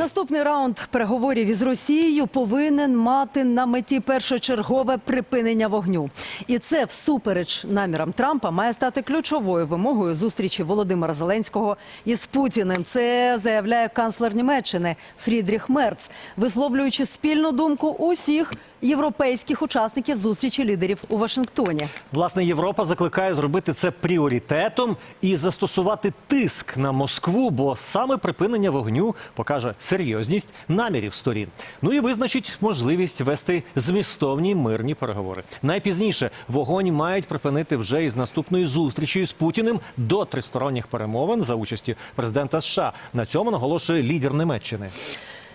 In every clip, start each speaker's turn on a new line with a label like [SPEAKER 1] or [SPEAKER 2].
[SPEAKER 1] Наступний раунд переговорів із Росією повинен мати на меті першочергове припинення вогню. І це всупереч намірам Трампа має стати ключовою вимогою зустрічі Володимира Зеленського із Путіним. Це заявляє канцлер Німеччини Фрідріх Мерц, висловлюючи спільну думку усіх європейських учасників зустрічі лідерів у Вашингтоні.
[SPEAKER 2] Власне, Європа закликає зробити це пріоритетом і застосувати тиск на Москву, бо саме припинення вогню покаже серйозність намірів сторін. Ну і визначить можливість вести змістовні мирні переговори. Найпізніше вогонь мають припинити вже із наступної зустрічі з Путіним до тристоронніх перемовин за участі президента США. На цьому наголошує лідер Німеччини.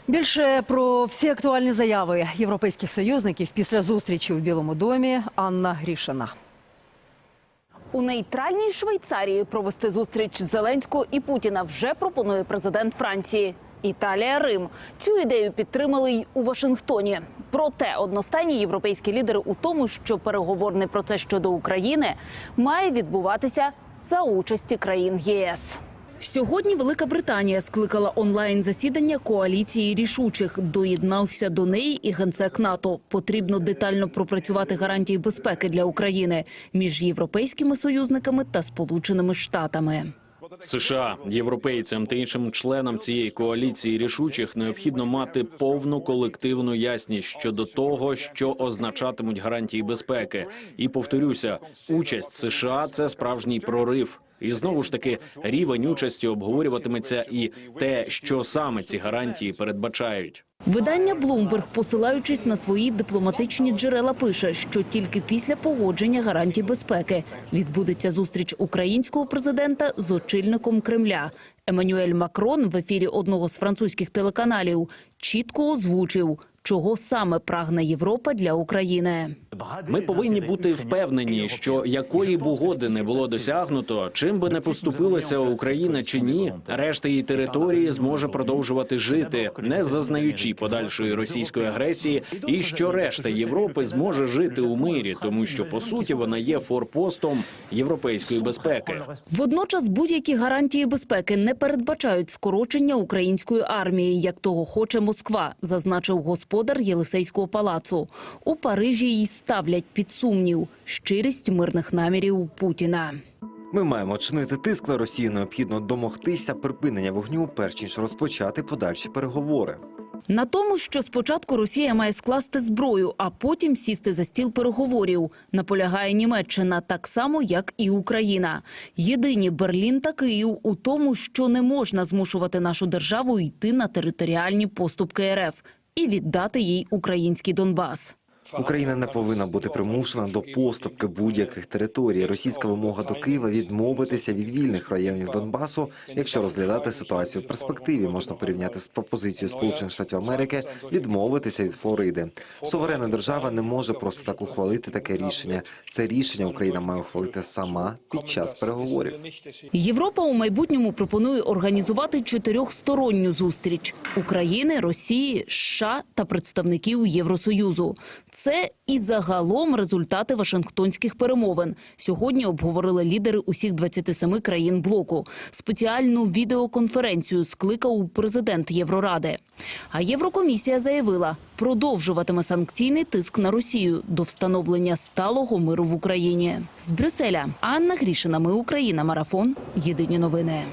[SPEAKER 1] Більше про всі актуальні заяви європейських союзників після зустрічі у Білому домі Анна Грішина.
[SPEAKER 3] У нейтральній Швейцарії провести зустріч Зеленського і Путіна вже пропонує президент Франції. Італія, Рим цю ідею підтримали й у Вашингтоні. Проте одностайні європейські лідери у тому, що переговорний процес щодо України має відбуватися за участі країн ЄС. Сьогодні Велика Британія скликала онлайн засідання коаліції рішучих. Доєднався до неї і генсек НАТО. Потрібно детально пропрацювати гарантії безпеки для України між європейськими союзниками та Сполученими Штатами.
[SPEAKER 4] США, європейцям та іншим членам цієї коаліції рішучих необхідно мати повну колективну ясність щодо того, що означатимуть гарантії безпеки. І повторюся, участь США це справжній прорив. І знову ж таки рівень участі обговорюватиметься і те, що саме ці гарантії передбачають.
[SPEAKER 3] Видання Bloomberg, посилаючись на свої дипломатичні джерела, пише, що тільки після погодження гарантій безпеки відбудеться зустріч українського президента з очільником Кремля. Еммануель Макрон в ефірі одного з французьких телеканалів чітко озвучив, чого саме прагне Європа для України.
[SPEAKER 4] Ми повинні бути впевнені, що якої б угоди не було досягнуто, чим би не поступилася Україна чи ні, решта її території зможе продовжувати жити, не зазнаючи подальшої російської агресії, і що решта Європи зможе жити у мирі, тому що по суті вона є форпостом європейської безпеки.
[SPEAKER 3] Водночас будь-які гарантії безпеки не передбачають скорочення української армії, як того хоче Москва, зазначив господар Єлисейського палацу. У Парижі їй ставлять під сумнів щирість мирних намірів Путіна.
[SPEAKER 5] Ми маємо чинити тиск на Росію. Необхідно домогтися припинення вогню, перш ніж розпочати подальші переговори.
[SPEAKER 3] На тому, що спочатку Росія має скласти зброю, а потім сісти за стіл переговорів, наполягає Німеччина так само, як і Україна. Єдині Берлін та Київ у тому, що не можна змушувати нашу державу йти на територіальні поступки РФ і віддати їй український Донбас.
[SPEAKER 5] Україна не повинна бути примушена до поступки будь-яких територій. Російська вимога до Києва відмовитися від вільних районів Донбасу. Якщо розглядати ситуацію в перспективі, можна порівняти з пропозицією Сполучених Штатів Америки відмовитися від Флориди. Суверенна держава не може просто так ухвалити таке рішення. Це рішення Україна має ухвалити сама під час переговорів.
[SPEAKER 3] Європа у майбутньому пропонує організувати чотирьохсторонню зустріч України, Росії, США та представників Євросоюзу. Це і загалом результати Вашингтонських перемовин. Сьогодні обговорили лідери усіх 27 країн блоку. Спеціальну відеоконференцію скликав президент Євроради. А Єврокомісія заявила, продовжуватиме санкційний тиск на Росію до встановлення сталого миру в Україні. З Брюсселя Анна Грішина. Ми Україна. Марафон. Єдині новини.